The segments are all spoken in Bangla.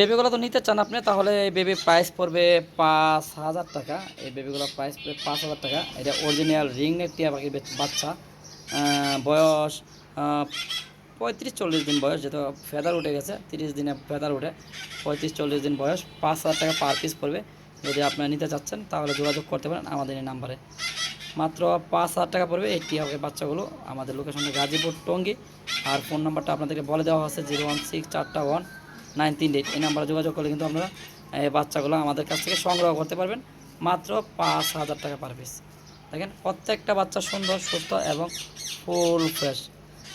বেবিগুলো তো নিতে চান আপনি, তাহলে এই বেবি প্রাইস পড়বে পাঁচ হাজার টাকা। এই বেবিগুলো প্রাইস পড়বে পাঁচ হাজার টাকা। এটা অরিজিনাল রিং নেক টিয়া পাখির বাচ্চা। বয়স পঁয়ত্রিশ চল্লিশ দিন বয়স, যেহেতু ফেদার উঠে গেছে, তিরিশ দিনে ফেদার উঠে, পঁয়ত্রিশ চল্লিশ দিন বয়স, পাঁচ হাজার টাকা পার পিস পড়বে। যদি আপনারা নিতে চাচ্ছেন, তাহলে যোগাযোগ করতে পারেন আমাদের এই নাম্বারে মাত্র পাঁচ হাজার টাকা পড়বে এই টিয়া পাখির বাচ্চাগুলো। আমাদের লোকেশনটা গাজীপুর টঙ্গি। আর ফোন নাম্বারটা আপনাদেরকে বলে দেওয়া হচ্ছে জিরো ওয়ান সিক্স চারটা ওয়ান নাইন তিন এইট এই নাম্বারে যোগাযোগ করলে কিন্তু আপনারা এই বাচ্চাগুলো আমাদের কাছ থেকে সংগ্রহ করতে পারবেন। মাত্র পাঁচ হাজার টাকা পার পিস দেখেন, প্রত্যেকটা বাচ্চা সুন্দর, সুস্থ এবং ফুল ফ্রেশ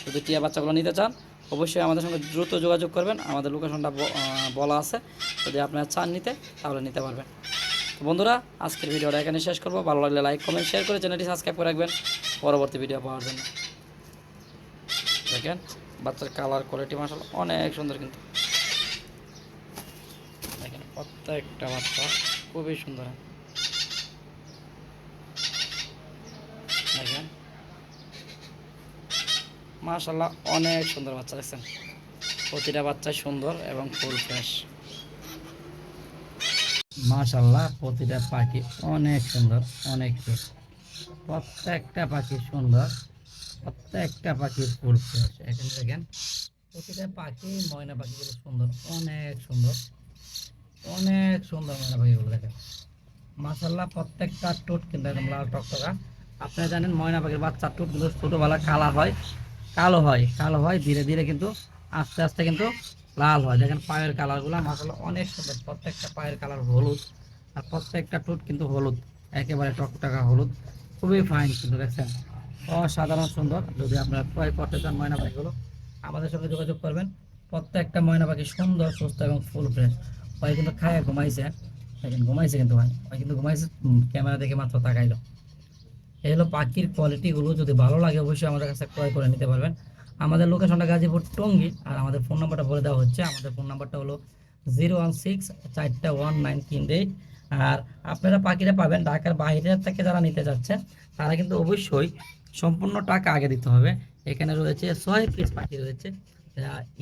যদি টিয়া বাচ্চাগুলো নিতে চান, অবশ্যই আমাদের সঙ্গে দ্রুত যোগাযোগ করবেন। আমাদের লোকেশনটা বলা আছে। যদি আপনারা চান নিতে, তাহলে নিতে পারবেন। তো বন্ধুরা, আজকের ভিডিওটা এখানে শেষ করব। ভালো লাগলে লাইক কমেন্ট শেয়ার করে চ্যানেলটি সাবস্ক্রাইব করে রাখবেন পরবর্তী ভিডিও পাওয়ার জন্য। দেখেন, বাচ্চার কালার কোয়ালিটি মাসাল অনেক সুন্দর কিন্তু। প্রত্যেকটা বাচ্চা খুবই সুন্দর। দেখেন। মাশাল্লাহ অনেক সুন্দর বাচ্চা, দেখছেন? প্রতিটা বাচ্চা সুন্দর এবং ফুল ফ্রেশ। মাশাল্লাহ প্রতিটা পাখি অনেক সুন্দর, অনেক প্রত্যেকটা পাখি সুন্দর, প্রত্যেকটা পাখি ফুল ফ্রেশ। এখানে দেখেন, প্রতিটা পাখি ময়না পাখিগুলো সুন্দর, অনেক সুন্দর। অনেক সুন্দর ময়না পাখিগুলো দেখেন। মাশাল্লাহ প্রত্যেকটা টোট কিন্তু একদম লাল টকটকা। আপনারা জানেন ময়না পাখির বাচ্চার টোটগুলো ছোটোবেলা কালা হয়, কালো হয় কালো হয়, ধীরে ধীরে কিন্তু আস্তে আস্তে কিন্তু লাল হয়। দেখেন পায়ের কালারগুলো মাশাল্লাহ অনেক সুন্দর। প্রত্যেকটা পায়ের কালার হলুদ আর প্রত্যেকটা টোট কিন্তু হলুদ, একেবারে টকটকা হলুদ। খুবই ফাইন কিন্তু দেখছেন। অসাধারণ সুন্দর। যদি আপনারা ক্রয় করতে চান ময়না পাখিগুলো আমাদের সঙ্গে যোগাযোগ করবেন। প্রত্যেকটা ময়না পাখি সুন্দর, সুস্থ এবং ফুল ফ্রেশ ভাই কিন্তু খায় ঘুমাইছে, দেখেন ঘুমাইছে কিন্তু ভাই ভাই কিন্তু ঘুমাইছে ক্যামেরা দেখে মাত্র তাকাইলো। এই হলো পাখির কোয়ালিটিগুলো যদি ভালো লাগে অবশ্যই আমাদের কাছে ক্রয় করে নিতে পারবেন। আমাদের লোকেশনটা গাজীপুর টঙ্গি, আর আমাদের ফোন নাম্বারটা বলে দেওয়া হচ্ছে, আমাদের ফোন নাম্বারটা হলো জিরো ওয়ান সিক্স চারটা ওয়ান নাইন তিন এইট আর আপনারা পাখিটা পাবেন, ঢাকার বাইরের থেকে যারা নিতে যাচ্ছেন তারা কিন্তু অবশ্যই সম্পূর্ণ টাকা আগে দিতে হবে। এখানে রয়েছে ছয় পিস পাখি রয়েছে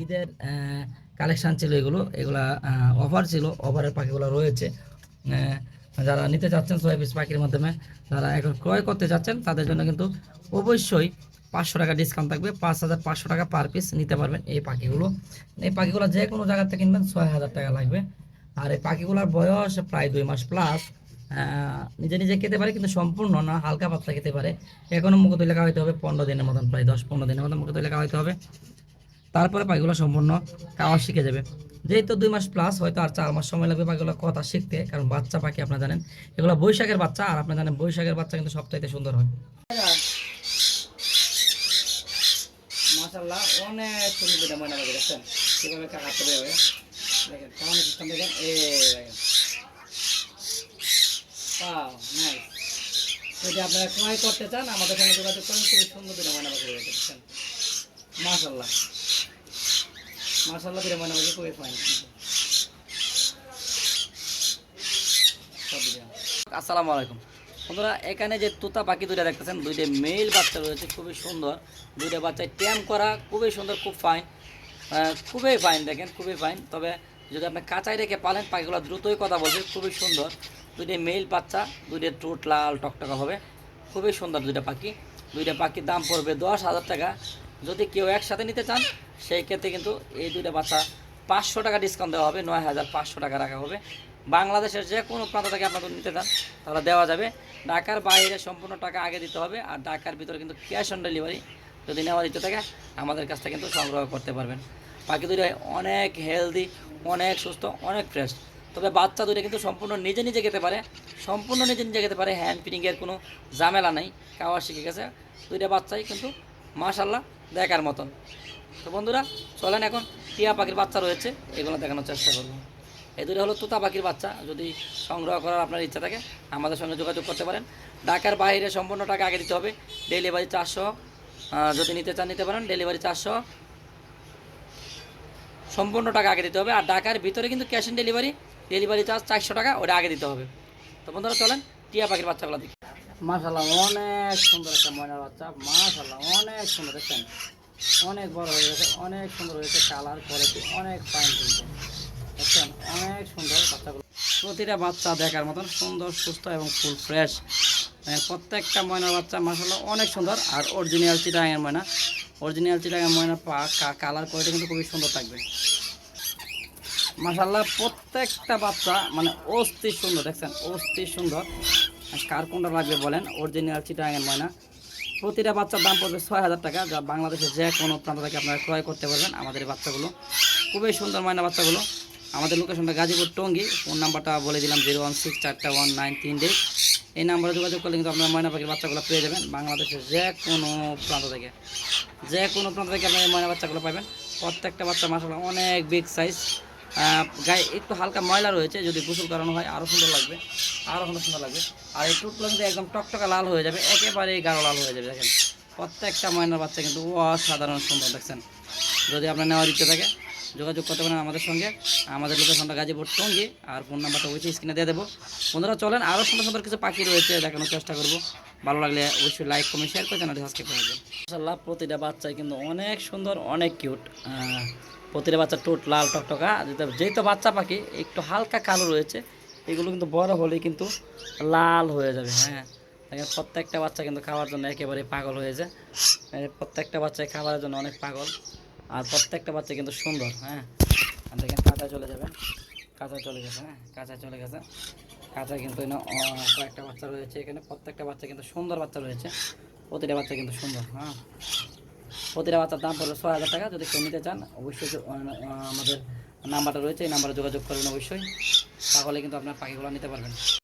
ঈদের কালেকশান ছিল এগুলো, এগুলা অফার ছিল অফারের পাখিগুলো রয়েছে। যারা নিতে চাচ্ছেন ছয় পিস পাখির মাধ্যমে, যারা এখন ক্রয় করতে চাচ্ছেন, তাদের জন্য কিন্তু অবশ্যই পাঁচশো টাকা ডিসকাউন্ট থাকবে, পাঁচ হাজার পাঁচশো টাকা পার পিস নিতে পারবেন এই পাখিগুলো। এই পাখিগুলো যে কোনো জায়গাতে কিনবেন, ছয় হাজার টাকা লাগবে। আর এই পাখিগুলোর বয়স প্রায় দুই মাস প্লাস নিজে নিজে খেতে পারে, কিন্তু সম্পূর্ণ না, হালকা পাতলা খেতে পারে। এখনও মুখ তৈরি খাওয়াইতে হবে পনেরো দিনের মতন, প্রায় দশ পনেরো দিনের মতন মুখ তৈরি খাওয়াইতে হবে। তারপরে পাখিগুলো সম্পূর্ণ খাওয়া শিখে যাবে। যেহেতু দুই মাস প্লাস হয়তো আর চার মাস সময় লাগবে পাখিগুলো কথা শিখতে কারণ বাচ্চা পাখি আপনারা জানেন। এগুলো বৈশাখের বাচ্চা আর আপনারা জানেন বৈশাখের বাচ্চা কিন্তু সবচাইতে সুন্দর হয়। মাশাল্লাহ অনেক সুন্দর দুটা ময়না পাখি দেখছেন। কীভাবে দেবে দেখেন কেমন সিস্টেম দেখেন এ দেখেন। Wow, nice. যদি আপনারা ক্রয় করতে চান আমাদের সঙ্গে যোগাযোগ করেন খুবই সুন্দর দুটা ময়না পাখি রয়েছে দেখছেন। মাশাল্লাহ মাশাল্লাহ দুটা ময়না পাখি খুবই ফাইন আসসালামু আলাইকুম। বন্ধুরা, এখানে যে তোতা পাখি দুইটা দেখতেছেন, দুইটা মেল বাচ্চা রয়েছে, খুবই সুন্দর। দুইটা বাচ্চায় ট্যাম করা, খুবই সুন্দর, খুব ফাইন খুবই ফাইন দেখেন, খুবই ফাইন তবে যদি আপনি কাঁচাই রেখে পালেন, পাখিগুলো দ্রুতই কথা বলছে, খুবই সুন্দর। দুইটা মেল বাচ্চা, দুইটা টুট লাল টকটকা হবে। খুবই সুন্দর দুইটা পাখি। দুইটা পাখির দাম পড়বে দশ হাজার টাকা। যদি কেউ একসাথে নিতে চান, সেই ক্ষেত্রে কিন্তু এই দুইটা বাচ্চা পাঁচশো টাকা ডিসকাউন্ট দেওয়া হবে, নয় হাজার পাঁচশো টাকা রাখা হবে। বাংলাদেশের যে কোনো প্রান্ত থেকে আপনাদের নিতে চান, তাহলে দেওয়া যাবে। ঢাকার বাইরে সম্পূর্ণ টাকা আগে দিতে হবে, আর ঢাকার ভিতরে কিন্তু ক্যাশ অন ডেলিভারি যদি নেওয়া দিতে থাকে, আমাদের কাছ থেকে কিন্তু সংগ্রহ করতে পারবেন। পাখি দুটো অনেক হেলদি অনেক সুস্থ, অনেক ফ্রেশ তবে বাচ্চা দুটো কিন্তু সম্পূর্ণ নিজে নিজে খেতে পারে, সম্পূর্ণ নিজে নিজে খেতে পারে হ্যান্ড ফিটিংয়ের কোনো ঝামেলা নেই। খাওয়া শিখে গেছে। দুইটা বাচ্চাই কিন্তু মাশাল্লাহ দেখার মতন। তো বন্ধুরা, চলেন এখন টিয়া পাখির বাচ্চা রয়েছে, এগুলো দেখানোর চেষ্টা করব। এই দুটো হলো তোতা পাখির বাচ্চা, যদি সংগ্রহ করার আপনার ইচ্ছা থাকে, আমাদের সঙ্গে যোগাযোগ করতে পারেন। ঢাকার বাইরে সম্পূর্ণ টাকা আগে দিতে হবে, ডেলিভারি চারশো যদি নিতে চান নিতে পারেন, ডেলিভারি চারশো সম্পূর্ণ টাকা আগে দিতে হবে। আর ঢাকার ভিতরে কিন্তু cash on delivery delivery charge চারশো টাকা, ওটা আগে দিতে হবে। তো বন্ধুরা, চলেন টিয়া পাখির বাচ্চাগুলো দেখি। মাশাল্লাহ অনেক সুন্দর একটা ময়নার বাচ্চা মাশাল্লাহ অনেক সুন্দর, দেখছেন? অনেক বড় হয়ে গেছে, অনেক সুন্দর হয়েছে কালার কোয়ালিটি অনেক ফাইন কিন্তু। দেখছেন? অনেক সুন্দর বাচ্চাগুলো। প্রতিটা বাচ্চা দেখার মতন সুন্দর, সুস্থ এবং ফুল ফ্রেশ প্রত্যেকটা ময়নার বাচ্চা মাসাল্লাহ অনেক সুন্দর। আর অরিজিনাল চিটাঙের ময়না অরিজিনাল চিটাঙের ময়না কালার কোয়ালিটি কিন্তু খুবই সুন্দর থাকবে। মাসাল্লাহ প্রত্যেকটা বাচ্চা মানে অস্থির সুন্দর, দেখছেন? অস্থির সুন্দর। কার কোনটা লাগবে বলেন? অরিজিনাল চিটাঙের ময়না। প্রতিটা বাচ্চার দাম পড়বে ছয় হাজার টাকা, যা বাংলাদেশের যে কোনো প্রান্ত থেকে আপনারা ক্রয় করতে পারবেন আমাদের বাচ্চাগুলো। খুবই সুন্দর ময়না বাচ্চাগুলো। আমাদের লোকেশনটা গাজীপুর টঙ্গি। ফোন নাম্বারটা বলে দিলাম, জিরো ওয়ান সিক্স চারটা ওয়ান নাইন তিন এইট এই নাম্বারে যোগাযোগ করলে কিন্তু আপনারা ময়না পাখির বাচ্চাগুলো পেয়ে যাবেন বাংলাদেশের যে কোনো প্রান্ত থেকে। যে কোনো প্রান্ত থেকে আপনারা ময়না বাচ্চাগুলো পাবেন। প্রত্যেকটা বাচ্চা মাসাল অনেক বিগ সাইজ গায়ে একটু হালকা ময়লা রয়েছে, যদি গোসল করানো হয় আরও সুন্দর লাগবে। আরও সুন্দর সুন্দর লাগবে। আর এই টুটগুলো কিন্তু একদম টকটকা লাল হয়ে যাবে একেবারে গাঢ় লাল হয়ে যাবে, দেখেন। প্রত্যেকটা ময়নার বাচ্চা কিন্তু অসাধারণ সুন্দর, দেখছেন? যদি আপনার নেওয়ার ইচ্ছে থাকে, যোগাযোগ করতে পারেন আমাদের সঙ্গে। আমাদের লোকেশনটা গাজীপুর টঙ্গি, আর ফোন নাম্বারটা অবশ্যই স্ক্রিনে দিয়ে দেবো। বন্ধুরা, চলেন আরও সুন্দর সুন্দর কিছু পাখি রয়েছে, দেখানোর চেষ্টা করব। ভালো লাগলে অবশ্যই লাইক কমেন্ট শেয়ার করে চ্যানেলটি সাবস্ক্রাইব করে দেবেন প্রতিটা বাচ্চাই কিন্তু অনেক সুন্দর, অনেক কিউট প্রতিটা বাচ্চা টোট লাল, টকটকা। যেহেতু বাচ্চা পাখি, একটু হালকা কালো রয়েছে এগুলো কিন্তু বড় হলেই কিন্তু লাল হয়ে যাবে হ্যাঁ। প্রত্যেকটা বাচ্চা কিন্তু খাওয়ার জন্য একেবারে পাগল হয়েছে এই প্রত্যেকটা বাচ্চাই খাবারের জন্য অনেক পাগল, আর প্রত্যেকটা বাচ্চা কিন্তু সুন্দর হ্যাঁ। দেখেন কাঁচায় চলে যাবে, কাঁচায় চলে গেছে হ্যাঁ কাঁচায় চলে গেছে। কাঁচায় কিন্তু কয়েকটা বাচ্চা রয়েছে এখানে, প্রত্যেকটা বাচ্চা কিন্তু সুন্দর বাচ্চা রয়েছে। প্রতিটা বাচ্চা কিন্তু সুন্দর হ্যাঁ। প্রতিটা বাচ্চার দাম পড়বে ছয় হাজার টাকা, যদি কেউ নিতে চান, অবশ্যই আমাদের নাম্বারটা রয়েছে এই নাম্বারে যোগাযোগ করবেন অবশ্যই। তাহলে কিন্তু আপনার পাখিগুলো নিতে পারবেন।